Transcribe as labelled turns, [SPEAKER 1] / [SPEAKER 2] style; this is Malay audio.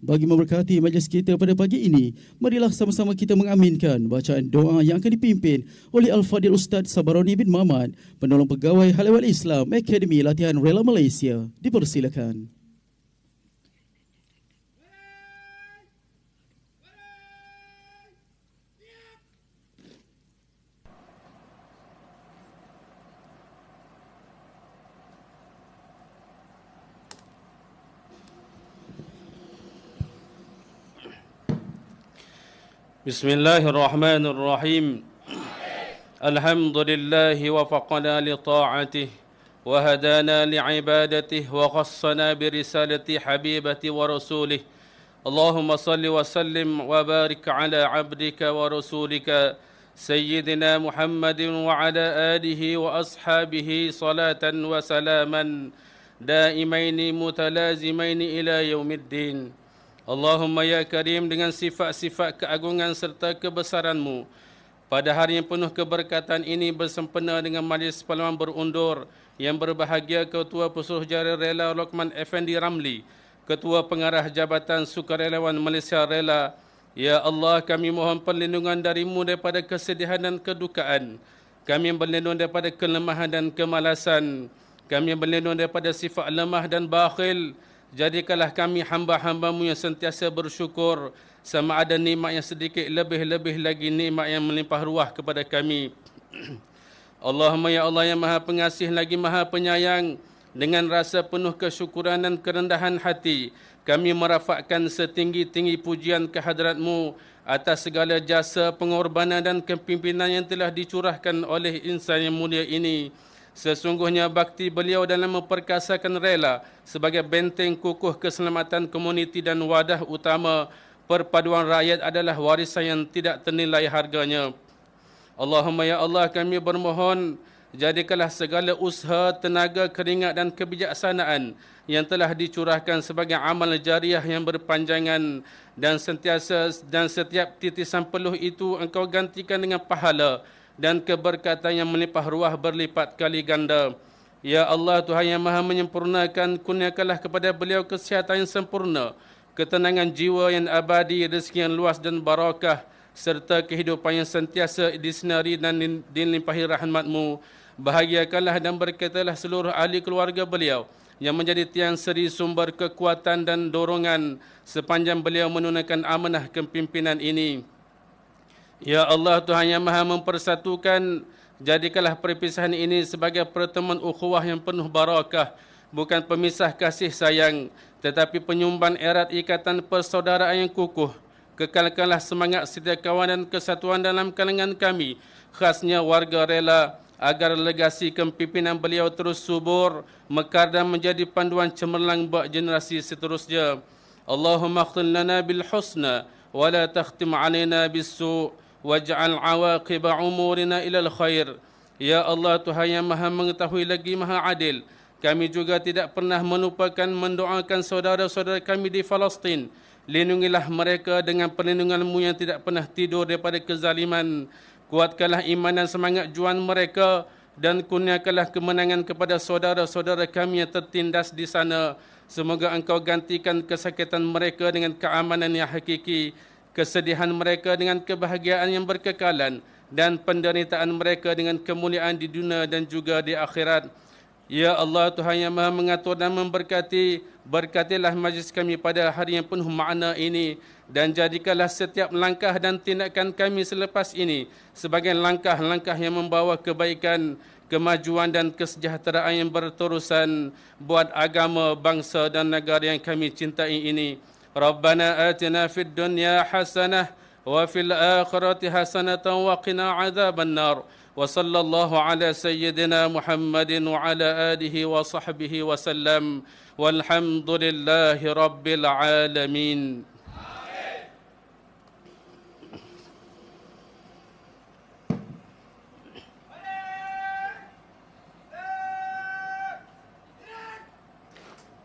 [SPEAKER 1] Bagi memberkati majlis kita pada pagi ini, marilah sama-sama kita mengaminkan bacaan doa yang akan dipimpin oleh Al-Fadil Ustaz Sabaroni bin Mamat, penolong pegawai Halawat Islam Akademi Latihan Rela Malaysia. Dipersilakan.
[SPEAKER 2] بسم الله الرحمن الرحيم. الحمد لله وفقنا لطاعته وهدانا لعبادته وخصنا برسالة حبيبة ورسوله. اللهم صل وسلم وبارك على عبدك ورسولك سيدنا محمد وعلى آله وأصحابه صلاة وسلاما دائمين متلازمين إلى يوم الدين. Allahumma ya karim dengan sifat-sifat keagungan serta kebesaranmu. Pada hari yang penuh keberkatan ini bersempena dengan majlis parlimen berundur yang berbahagia Ketua Pesuruhjara Rela Lokman Effendi Ramli, Ketua Pengarah Jabatan Sukarelawan Malaysia Rela. Ya Allah, kami mohon perlindungan darimu daripada kesedihan dan kedukaan. Kami berlindung daripada kelemahan dan kemalasan. Kami berlindung daripada sifat lemah dan bakhil. Jadikanlah kami hamba-hambamu yang sentiasa bersyukur sama ada nikmat yang sedikit lebih-lebih lagi nikmat yang melimpah ruah kepada kami. Allahumma ya Allah yang maha pengasih lagi maha penyayang dengan rasa penuh kesyukuran dan kerendahan hati kami merafakkan setinggi-tinggi pujian kehadratmu atas segala jasa pengorbanan dan kepimpinan yang telah dicurahkan oleh insan yang mulia ini. Sesungguhnya bakti beliau dalam memperkasakan rela sebagai benteng kukuh keselamatan komuniti dan wadah utama perpaduan rakyat adalah warisan yang tidak ternilai harganya. Allahumma ya Allah kami bermohon jadikanlah segala usaha, tenaga, keringat dan kebijaksanaan yang telah dicurahkan sebagai amal jariah yang berpanjangan dan sentiasa dan setiap titisan peluh itu engkau gantikan dengan pahala dan keberkatan yang melimpah ruah berlipat kali ganda. Ya Allah Tuhan yang maha menyempurnakan, kurniakanlah kepada beliau kesihatan yang sempurna, ketenangan jiwa yang abadi, rezeki yang luas dan barakah, serta kehidupan yang sentiasa disinari dan dilimpahi rahmatmu. Bahagiakanlah dan berkatalah seluruh ahli keluarga beliau yang menjadi tiang seri sumber kekuatan dan dorongan sepanjang beliau menunaikan amanah kepimpinan ini. Ya Allah Tuhan yang maha mempersatukan Jadikanlah perpisahan ini sebagai pertemuan ukhuwah yang penuh barakah Bukan pemisah kasih sayang Tetapi penyumban erat ikatan persaudaraan yang kukuh. Kekalkanlah semangat setia kawan dan kesatuan dalam kalangan kami Khasnya warga rela Agar legasi kepimpinan beliau terus subur Mekar dan menjadi panduan cemerlang buat generasi seterusnya. Allahumma khtin lana bil husna Wala takhtim alina bis su' waj'al awaqib umurina ila al-khair ya Allah Tuhan yang Maha mengetahui lagi Maha adil kami juga tidak pernah menupakan mendoakan saudara-saudara kami di Palestin. Lindungilah mereka dengan perlindunganmu yang tidak pernah tidur daripada kezaliman. Kuatkanlah iman dan semangat juan mereka dan kurniakanlah kemenangan kepada saudara-saudara kami yang tertindas di sana. Semoga engkau gantikan kesakitan mereka dengan keamanan yang hakiki kesedihan mereka dengan kebahagiaan yang berkekalan dan penderitaan mereka dengan kemuliaan di dunia dan juga di akhirat. Ya Allah Tuhan yang Maha mengatur dan memberkati, berkatilah majlis kami pada hari yang penuh makna ini dan jadikanlah setiap langkah dan tindakan kami selepas ini sebagai langkah-langkah yang membawa kebaikan, kemajuan dan kesejahteraan yang berterusan buat agama, bangsa dan negara yang kami cintai ini. ربنا آتنا في الدنيا حسنة وفي الآخرة حسنة وقنا عذاب النار. وصلى الله على سيدنا محمد وعلى آله وصحبه وسلم. والحمد لله رب العالمين.